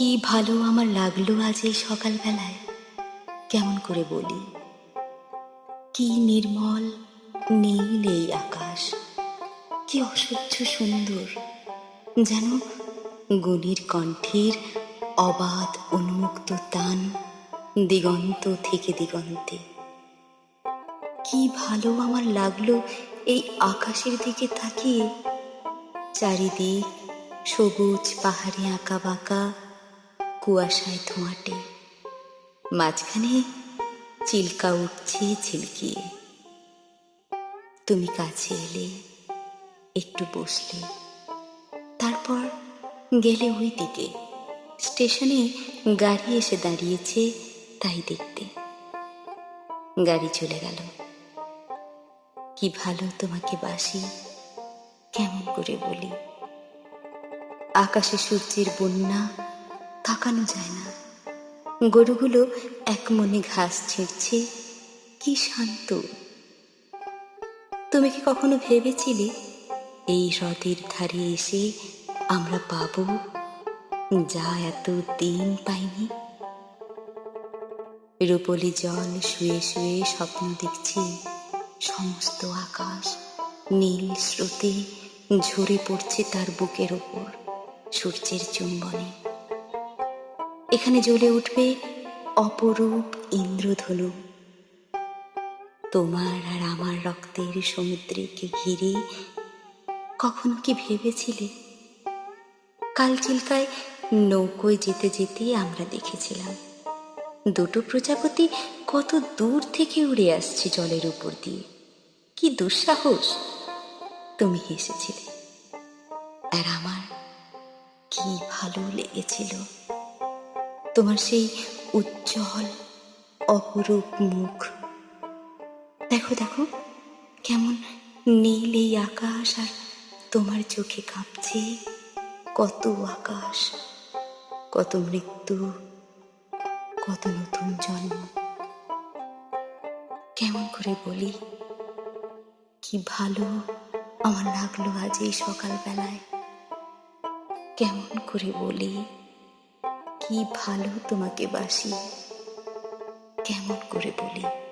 লাগল আজ এই সকালবেলায়? কেমন করে বলি? কি নির্মল, নীল এই আকাশ। কি অসহ্য সুন্দর। যেন গুণীর কণ্ঠের অবাধ উন্মুক্ত তান দিগন্ত থেকে দিগন্তে। কি ভালো আমার লাগল এই আকাশের দিকে তাকিয়ে। চারিদিক সবুজ পাহাড়ে আঁকা বাঁকা কুয়াশায় ধোঁয়াটে। মাঝখানে চিল্কা উঠছে ঝিলকিয়ে। তুমি কাছে এলে, একটু বসলে। তারপর গেলে ওই দিকে। স্টেশনে গাড়ি এসে দাঁড়িয়েছে তাই দেখতে। গাড়ি চলে গেল। কি ভালো তোমাকে বাসি, কেমন করে বলি। আকাশে সূর্যের বন্যা তাকানো যায় না। গরুগুলো এক মনে ঘাস ছিঁড়ছে। কি শান্ত। তুমি কি কখনো ভেবেছিলে, এই হ্রদের ধারে এসে আমরা পাবো যা এত দিন পাইনি? রূপলি জল শুয়ে শুয়ে স্বপ্ন দেখছি, সমস্ত আকাশ নীল স্রোতে ঝরে পড়ছে তার বুকের ওপর সূর্যের চুম্বনে। এখানে জ্বলে উঠবে অপরূপ ইন্দ্রধনু। তোমার আর আমার রক্তের সমুদ্রকে ঘিরে কখনো কি ভেবেছিলে? কাল চিল্কায় নৌকোয় যেতে যেতে আমরা দেখেছিলাম, দুটো প্রজাপতি কত দূর থেকে উড়ে আসছে জলের উপর দিয়ে। কি দুঃসাহস! তুমি হেসেছিলে। আর আমার কি ভালো লেগেছিল। তোমার সেই উজ্জ্বল, অপরূপ মুখ। দেখো দেখো, কেমন নীল এই আকাশ, আর তোমার চোখে কাঁপছে কত আকাশ, কত মৃত্যু, কত নতুন জন্ম। কেমন করে বলি, কি ভালো আমার লাগল আজ এই সকালবেলায়। কেমন করে বলি কি ভালো তোমাকে বাসি? কেমন করে বলি?